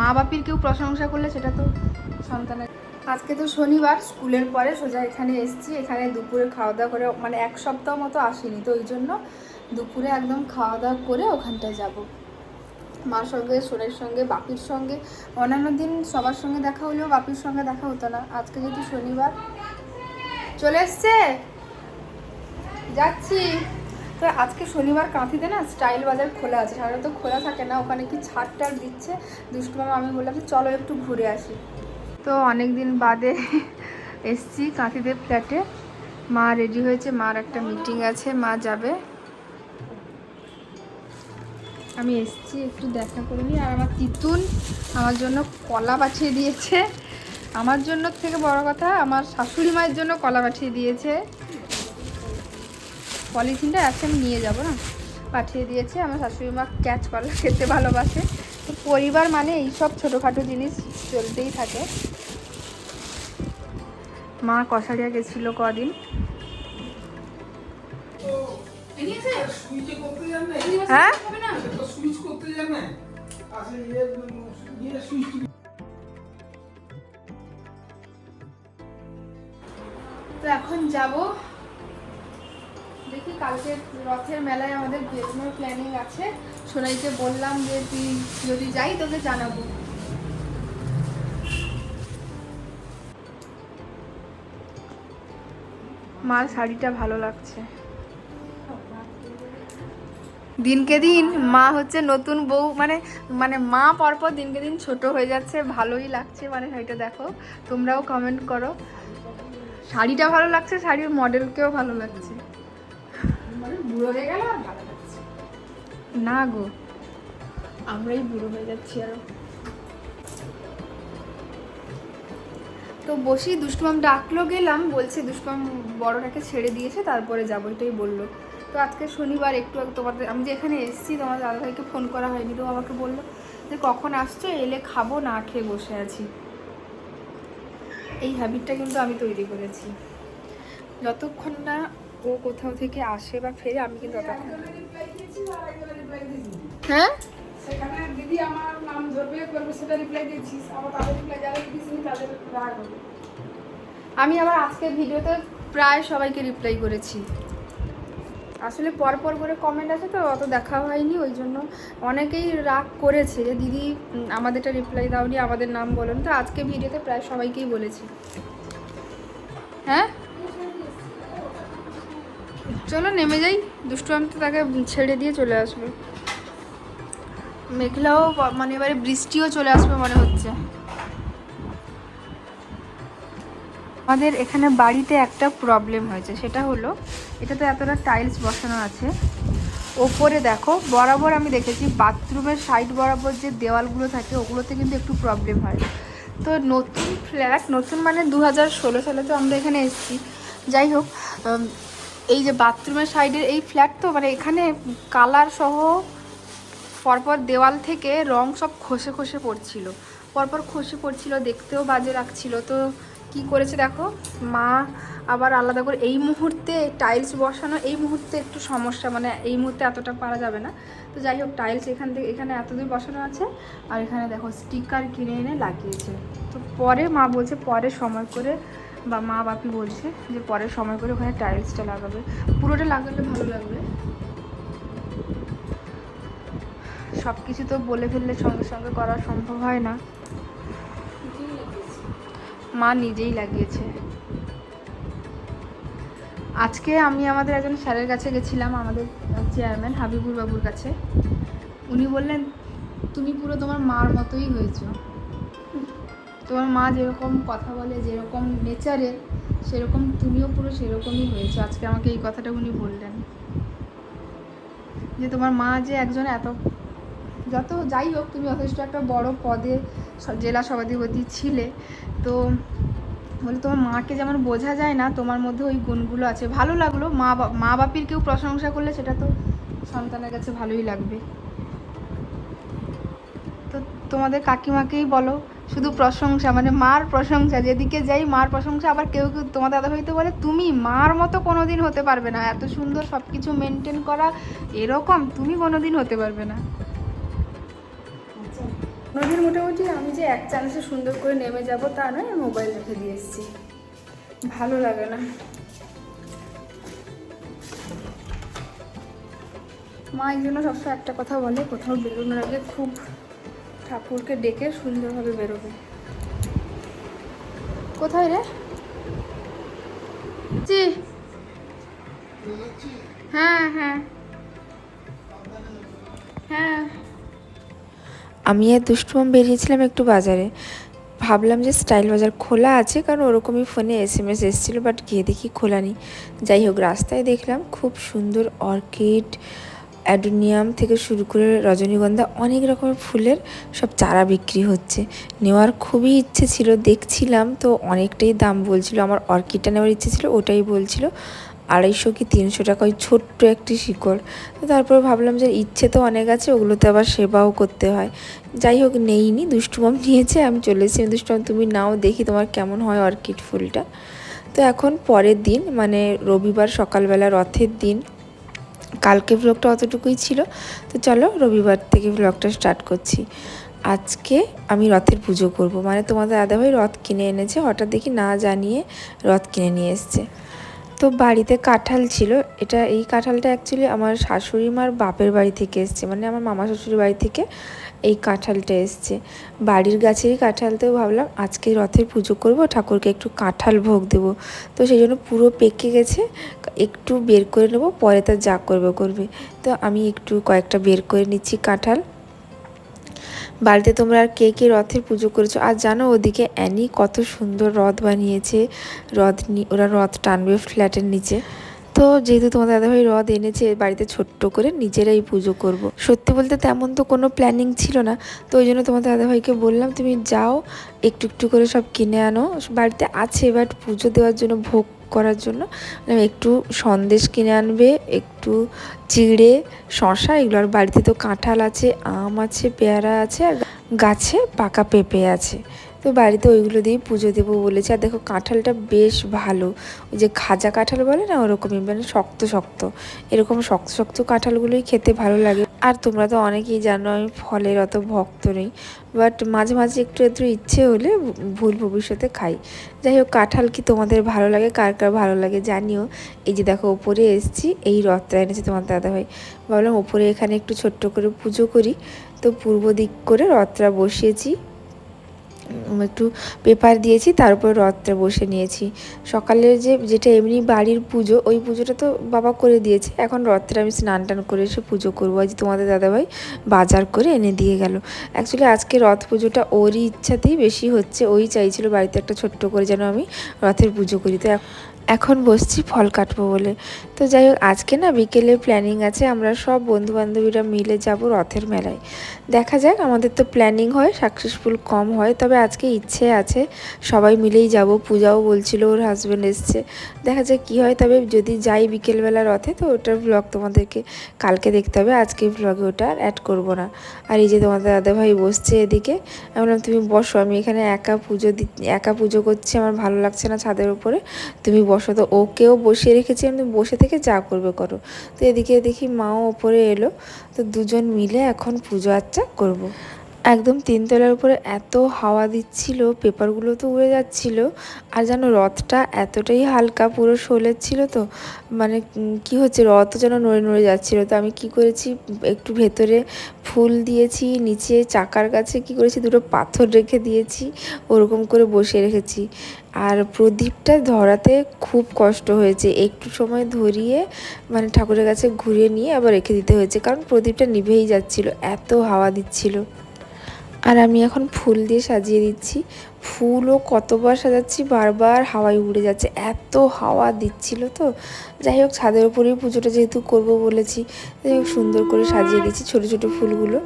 মা বাপির কেউ প্রশংসা করলে সেটা তো সন্তানের। আজকে তো শনিবার, স্কুলের পরে সোজা এখানে এসেছি। এখানে দুপুরে খাওয়া দাওয়া করে মানে এক সপ্তাহ মতো আসিনি তো ওই জন্য দুপুরে একদম খাওয়া দাওয়া করে ওখানটায় যাব। মার সঙ্গে সোনের সঙ্গে, বাপির সঙ্গে। অন্যান্য দিন সবার সঙ্গে দেখা হলেও বাপির সঙ্গে দেখা হতো না। আজকে যেহেতু শনিবার। চলে এসছে? যাচ্ছি। তো আজকে শনিবার কাঁথিতে না স্টাইল বাজার খোলা আছে। সাধারণত খোলা থাকে না, ওখানে কি ছাড় টাড় দিচ্ছে? দুষ্টু মামা, আমি বললাম যে চলো একটু ঘুরে আসি। তো অনেক দিন বাদে এসছি কাঁথিতে ফ্ল্যাটে। মা রেডি হয়েছে, মার একটা মিটিং আছে, মা যাবে। আমি এসছি, একটু দেখা করে নিই। আর আমার তিতুন আমার জন্য কলা পাঠিয়ে দিয়েছে। আমার জন্য থেকে বড় কথা, আমার শাশুড়ি মায়ের জন্য কলা পাঠিয়ে দিয়েছে। পলিথিনটা আছে, আমি নিয়ে যাব না। পাঠিয়ে দিয়েছে, আমার শাশুড়ি মা ক্যাচ কলা খেতে ভালোবাসে। তো পরিবার মানে এইসব ছোটোখাটো জিনিস চলতেই থাকে। মা কষারিয়া গেছিল কদিন। হ্যাঁ? তো এখন যাব। দেখি, কালকে রথের মেলায় আমাদের বেরোনোর প্ল্যানিং আছে। সোনাইকে বললাম যে, তুই যদি যাই, তোকে জানাব। মার শাড়িটা ভালো লাগছে। দিনকে দিন মা হচ্ছে নতুন বউ মানে মানে মা পরপর দিনকে দিন ছোট হয়ে যাচ্ছে, ভালোই লাগছে মানে শাড়িটা দেখো। তোমরাও কমেন্ট করো। শাড়িটা ভালো লাগছে, শাড়ির মডেলকেও ভালো লাগছে। মানে বুড়ো হয়ে গেল আর ভালো লাগছে না গো। আমরাই বুড়ো হয়ে যাচ্ছি আরও। তো বসি দুষ্টুমাম ডাকলো গেলাম বলছে দুষ্টুমাম বড়টাকে ছেড়ে দিয়েছে তারপরে যাব এটাই বলল। তো আজকে শনিবার একটু তোমাদের আমি যে এখানে এসেছি তোমার দাদাভাইকে ফোন করা হয়নি তো আমাকে বলল যে কখন আসছো এলে খাব না খেয়ে বসে আছি। এই হ্যাবিটটা কিন্তু আমি তৈরি করেছি। যতক্ষণ না ও কোথাও থেকে আসে বা ফেরে আমি কিন্তু ততক্ষণ হ্যাঁ? সেখানে দিদি আমার নাম ধরবে করবে সেটা রিপ্লাই দিয়েছিস। আবার তাদের রিপ্লাই যারা দিয়েছিস তাদের রাগ হবে। আমি আবার আজকের ভিডিওতে প্রায় সবাইকে রিপ্লাই করেছি। আসলে পর পর করে কমেন্ট আছে তো অত দেখা হয়নি ওই জন্য অনেকেই রাগ করেছে যে দিদি আমাদেরটা রিপ্লাই দাওনি আমাদের নাম বলেন। তো আজকে ভিডিওতে প্রায় সবাইকেই বলেছি। হ্যাঁ? চলো নেমে যাই। দুষ্টু আমি তো তাকে ছেড়ে দিয়ে চলে আসবে। মেঘলাও মানে এবারে বৃষ্টিও চলে আসবে মনে হচ্ছে। আমাদের এখানে বাড়িতে একটা প্রবলেম হয়েছে, সেটা হলো এটাতে এতটা টাইলস বসানো আছে। ওপরে দেখো, বরাবর আমি দেখেছি বাথরুমের সাইড বরাবর যে দেওয়ালগুলো থাকে, ওগুলোতে কিন্তু একটু প্রবলেম হয়। তো নতুন ফ্ল্যাট নতুন মানে দু হাজার ষোলো সালে তো আমরা এখানে এসেছি। যাই হোক এই যে বাথরুমের সাইডের এই ফ্ল্যাট তো মানে এখানে কালার সহ পরপর দেওয়াল থেকে রং সব খসে খসে পড়ছিল। পরপর খসে পড়ছিল, দেখতেও বাজে লাগছিল। তো কি করেছে দেখো, মা আবার আলাদা করে এই মুহূর্তে টাইলস বসানো, এই মুহূর্তে একটু সমস্যা মানে এই মুহূর্তে এতটা পারা যাবে না। তো যাই হোক, টাইলস এখান থেকে, এখানে এতদূর বসানো আছে। আর এখানে দেখো, স্টিকার কিনে এনে লাগিয়েছে। তো পরে মা বলছে, পরে সময় করে বা মা বাপি বলছে যে পরে সময় করে ওখানে টাইলসটা লাগাবে। পুরোটা লাগালে ভালো লাগবে। সব কিছু তো বলে ফেললে সঙ্গে সঙ্গে করা সম্ভব হয় না। মা নিজেই লাগিয়েছে। আজকে আমি আমাদের একজন স্যারের কাছে গেছিলাম, আমাদের চেয়ারম্যান হাবিবুর বাবুর কাছে। উনি বললেন, তুমি পুরো তোমার মার মতোই হয়েছো। তোমার মা যেরকম কথা বলে, যেরকম নেচারে, সেরকম তুমিও পুরো সেরকমই হয়েছো। আজকে আমাকে এই কথাটা উনি বললেন। যে তোমার মা যে একজন এত, যত যাই হোক, তুমি যথেষ্ট একটা বড় পদে জেলা সভাধিপতি ছিলে। তো বলে তোমার মাকে যেমন বোঝা যায় না, তোমার মধ্যে ওই গুণগুলো আছে। ভালো লাগল। মা মা বাপির কেউ প্রশংসা করলে সেটা তো সন্তানের কাছে ভালোই লাগবে। তো তোমাদের কাকিমাকেই বলো শুধু প্রশংসা মানে মার প্রশংসা, যেদিকে যাই মার প্রশংসা, আবার কেউ কেউ তোমার দাদা হয়তো বলে, তুমি মার মতো কোনোদিন হতে পারবে না, এত সুন্দর সব কিছু মেনটেন করা এরকম তুমি কোনোদিন হতে পারবে না। নদীর মোটামুটি আমি যে এক চান্সে সুন্দর করে নেমে যাব তা নয়, আমি মোবাইল রেখে দিয়ে এসেছি। ভালো লাগে না। মা এই জন্য সবসময় একটা কথা বলে, কোথাও বেরোনোর আগে খুব ঠাকুরকে ডেকে সুন্দরভাবে বেরোবে। কোথায় রে? জি হ্যাঁ হ্যাঁ। হ্যাঁ। আমি আর দুষ্টুমাম বেরিয়েছিলাম একটু বাজারে। ভাবলাম যে স্টাইল বাজার খোলা আছে কারণ ওরকমই ফোনে এস এম এস এসেছিল বাট গিয়ে দেখি খোলা নেই। যাই হোক রাস্তায় দেখলাম খুব সুন্দর অর্কিড অ্যাডোনিয়াম থেকে শুরু করে রজনীগন্ধা অনেক রকমের ফুলের সব চারা বিক্রি হচ্ছে। নেওয়ার খুবই ইচ্ছে ছিল, দেখছিলাম তো অনেকটাই দাম বলছিল। আমার অর্কিডটা নেওয়ার ইচ্ছে ছিল, ওটাই বলছিল। আড়াইশো কি তিনশো টাকা, ওই ছোট্ট একটি শিকড়। তো তারপর ভাবলাম যে ইচ্ছে তো অনেক আছে, ওগুলোতে আবার সেবাও করতে হয়। যাই হোক, নেইনি, দুষ্টুমাম নিয়েছে, আমি চলে এসেছি। দুষ্টুমাম, তুমি নাও, দেখি তোমার কেমন হয় অর্কিড ফুলটা। তো এখন পরের দিন মানে রবিবার সকালবেলা রথের দিন কালকে ব্লগটা অতটুকুই ছিল। তো চলো রবিবার থেকে ব্লগটা স্টার্ট করছি। আজকে আমি রথের পুজো করব। মানে তোমাদের দাদাভাই রথ কিনে এনেছে, হঠাৎ দেখি না জানিয়ে রথ কিনে নিয়ে এসছে। তো বাড়িতে কাঁঠাল ছিল। এটা, এই কাঁঠালটা অ্যাকচুয়ালি আমার শাশুড়ি মার বাপের বাড়ি থেকে এসছে। মানে আমার মামা শ্বশুরের বাড়ি থেকে এই কাঁঠালটা এসছে। বাড়ির গাছেরই কাঁঠাল তো ভাবলাম আজকে রথের পুজো করব, ঠাকুরকে একটু কাঁঠাল ভোগ দেবো। তো সেই জন্য পুরো পেকে গেছে, একটু বের করে নেব, পরে তার যা করবে করবে। তো আমি একটু কয়েকটা বের করে নিচ্ছি কাঁঠাল। বাড়িতে তোমরা আর কে কে রথের পুজো করেছ? আর জানো ওদিকে অ্যানি কত সুন্দর রথ বানিয়েছে। রথ নি- ওরা রথ টানবে ফ্ল্যাটের নিচে। তো যেহেতু তোমাদের দাদাভাই রথ এনেছে বাড়িতে ছোট্ট করে নিজেরাই পুজো করব। সত্যি বলতে তেমন তো কোনো প্ল্যানিং ছিল না, তো ওই জন্য তোমাদের দাদাভাইকে বললাম, তুমি যাও, একটু একটু করে সব কিনে আনো। বাড়িতে আছে বাট পুজো দেওয়ার জন্য, ভোগ করার জন্য মানে একটু সন্দেশ কিনে আনবে, একটু চিড়ে, শশা এগুলো। আর বাড়িতে তো কাঁঠাল আছে, আম আছে, পেয়ারা আছে, আর গাছে পাকা পেঁপে আছে। তো বাড়িতে ওইগুলো দিয়েই পুজো দেবো বলেছে। আর দেখো কাঁঠালটা বেশ ভালো। ওই যে খাজা কাঁঠাল বলে না ওরকমই মানে শক্ত শক্ত। এরকম শক্ত শক্ত কাঁঠালগুলোই খেতে ভালো লাগে। আর তোমরা তো অনেকেই জানো আমি ফলের অত ভক্ত নেই। বাট মাঝে মাঝে একটু একটু ইচ্ছে হলে ভুল ভবিষ্যতে খাই। যাই হোক, কাঁঠাল কি তোমাদের ভালো লাগে? কার কার ভালো লাগে জানিও। এই যে দেখো ওপরে এসেছি, এই রথটা এনেছে তোমার দাদাভাই। ভাবলাম ওপরে এখানে একটু ছোট্ট করে পুজো করি। তো পূর্ব দিক করে রথটা বসিয়েছি। একটু পেপার দিয়েছি, তার উপর রথটা বসে নিয়েছি। সকালে যে, যেটা এমনি বাড়ির পুজো, ওই পুজোটা তো বাবা করে দিয়েছে। এখন রথটা আমি স্নান টান করে এসে পুজো করব। আজ তোমাদের দাদাভাই বাজার করে এনে দিয়ে গেল। অ্যাকচুয়ালি আজকে রথ পুজোটা ওরই ইচ্ছাতেই বেশি হচ্ছে। ওই চাইছিল বাড়িতে একটা ছোট্ট করে যেন আমি রথের পুজো করি। তো এখ- এখন বসছি, ফল কাটবো বলে। তো যাই হোক, আজকে না বিকেলে প্ল্যানিং আছে, আমরা সব বন্ধু বান্ধবীরা মিলে যাব রথের মেলায়। দেখা যাক, আমাদের তো প্ল্যানিং হয় সাকসেসফুল কম হয়, তবে আজকে ইচ্ছে আছে, সবাই মিলেই যাব। পূজাও বলছিল, ওর হাজব্যান্ড এসছে। দেখা যাক কী হয়, তবে যদি যাই বিকেলবেলা রথে, তো ওটার ব্লগ তোমাদেরকে কালকে দেখতে হবে। আজকে ব্লগে ওটা অ্যাড করব না। আর এই যে তোমাদের দাদাভাই বসছে এদিকে, আমি বললাম, তুমি বসো, আমি এখানে একা পুজো দি, একা পুজো করছি, আমার ভালো লাগছে না ছাদের উপরে। তুমি বসো। তো ওকেও বসিয়ে রেখেছি, আমি বসে থেকে যা করবে করো তো এদিকে দেখি মাও ওপরে এলো তো দুজন মিলে এখন পুজো আচ্চা করব। একদম তিনতলার উপরে এত হাওয়া দিচ্ছিল, পেপারগুলো তো উড়ে যাচ্ছিল। আর যেন রথটা এতটাই হালকা, পুরো শোলের ছিল তো। মানে কি হচ্ছে, রথ যেন নড়ে নড়ে যাচ্ছিল। তো আমি কি করেছি, একটু ভেতরে ফুল দিয়েছি, নিচে চাকার কাছে কি করেছি, দুটো পাথর রেখে দিয়েছি, ওরকম করে বসে রেখেছি। আর প্রদীপটা ধরাতে খুব কষ্ট হয়েছে। একটু সময় ধরিয়ে মানে ঠাকুরের কাছে ঘুরিয়ে নিয়ে আবার রেখে দিতে হয়েছে। কারণ প্রদীপটা নিভেই যাচ্ছিল, এত হাওয়া দিচ্ছিল। আর আমি এখন ফুল দিয়ে সাজিয়ে দিচ্ছি। ফুলও কতবার সাজাচ্ছি, বারবার হাওয়ায় উড়ে যাচ্ছে। এত হাওয়া দিচ্ছিল তো। যাই হোক, ছাদের উপরেই পুজোটা যেহেতু করব বলেছি, যাই হোক সুন্দর করে সাজিয়ে দিচ্ছি ছোট ছোট ফুলগুলো।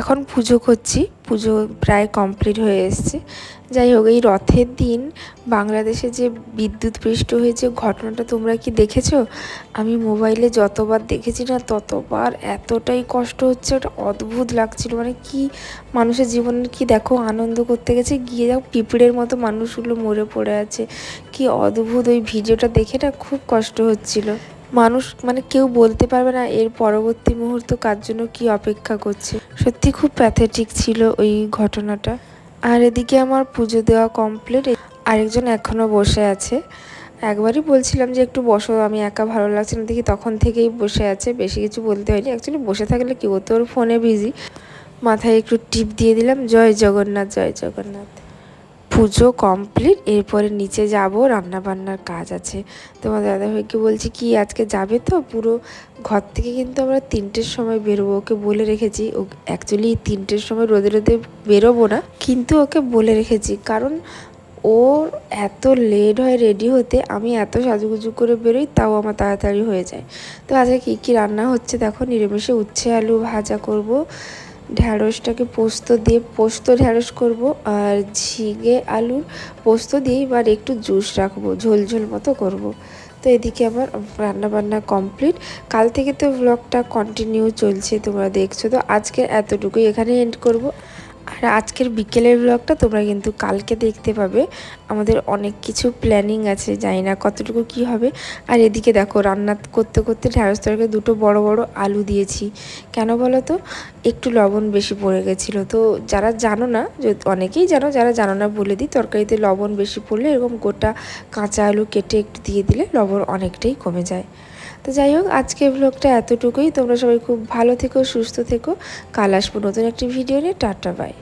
এখন পুজো করছি, পুজো প্রায় কমপ্লিট হয়ে এসছে। যাই হোক, এই রথের দিন বাংলাদেশে যে বিদ্যুৎ পৃষ্ঠ হয়েছে, ঘটনাটা তোমরা কি দেখেছ? আমি মোবাইলে যতবার দেখেছি না, ততবার এতটাই কষ্ট হচ্ছে, ওটা অদ্ভুত লাগছিল। মানে কি মানুষের জীবনের কি দেখো আনন্দ করতে গেছে? গিয়ে যাও, পিঁপড়ের মতো মানুষগুলো মরে পড়ে আছে। কি অদ্ভুত ওই ভিডিওটা দেখে না খুব কষ্ট হচ্ছিল। মানুষ মানে কেউ বলতে পারবে না এর পরবর্তী মুহূর্ত কার জন্য কি অপেক্ষা করছে। সত্যি খুব প্যাথেটিক ছিল ওই ঘটনাটা। আর এদিকে আমার পুজো দেওয়া কমপ্লিট আরেকজন এখনও বসে আছে। একবারই বলছিলাম যে একটু বসো, আমি একা ভালো লাগছে না, দেখি তখন থেকেই বসে আছে, বেশি কিছু বলতে হয়নি। অ্যাকচুয়ালি বসে থাকলে কি হতো ওর ফোনে বিজি মাথায় একটু টিপ দিয়ে দিলাম, জয় জগন্নাথ জয় জগন্নাথ। পুজো কমপ্লিট এরপরে নিচে যাব রান্না বান্নার কাজ আছে। তোমার দাদাভাইকে বলছি, কি, আজকে যাবে তো? পুরো ঘর থেকে কিন্তু আমরা তিনটের সময় বেরোবো, ওকে বলে রেখেছি। ও অ্যাকচুয়ালি তিনটের সময় রোদে রোদে বেরোবো না, কিন্তু ওকে বলে রেখেছি। কারণ ওর এত লেট হয় রেডি হতে, আমি এত সাজুগুজু করে বেরোই, তাও আমার তাড়াতাড়ি হয়ে যায়। তো আজকে কী কী রান্না হচ্ছে? দেখো, নিরামিষে উচ্ছে আলু ভাজা করব। ঢ্যাঁড়সটাকে পোস্ত দিয়ে, পোস্ত ঢ্যাঁড়স করব আর ঝিঙে, আলুর পোস্ত দিয়ে এবার একটু জুস রাখব, ঝোল ঝোল মতো করব। তো এদিকে আমার রান্না বান্না কমপ্লিট। কাল থেকে তো ব্লগটা কন্টিনিউ চলছে, তোমরা দেখছ। তো আজকে এতটুকুই এখানে এন্ড করব। আর আজকের বিকেলের ব্লগটা তোমরা কিন্তু কালকে দেখতে পাবে। আমাদের অনেক কিছু প্ল্যানিং আছে, জানি না কতটুকু কি হবে। আর এদিকে দেখো, রান্না করতে করতে ঢ্যাঁড়স তরকারি দুটো বড় বড় আলু দিয়েছি। কেন বলো তো? একটু লবণ বেশি পড়ে গেছিল। তো যারা জানো না অনেকেই জানো, যারা জানো না বলে দিই, তরকারিতে লবণ বেশি পড়লে এরকম গোটা কাঁচা আলু কেটে একটু দিয়ে দিলে লবণ অনেকটাই কমে যায়। তো যাই হোক আজকে ব্লগটা এতটুকুই। তোমরা সবাই খুব ভালো থেকো, সুস্থ থেকো। কাল আসব নতুন একটি ভিডিও নিয়ে। Tata bye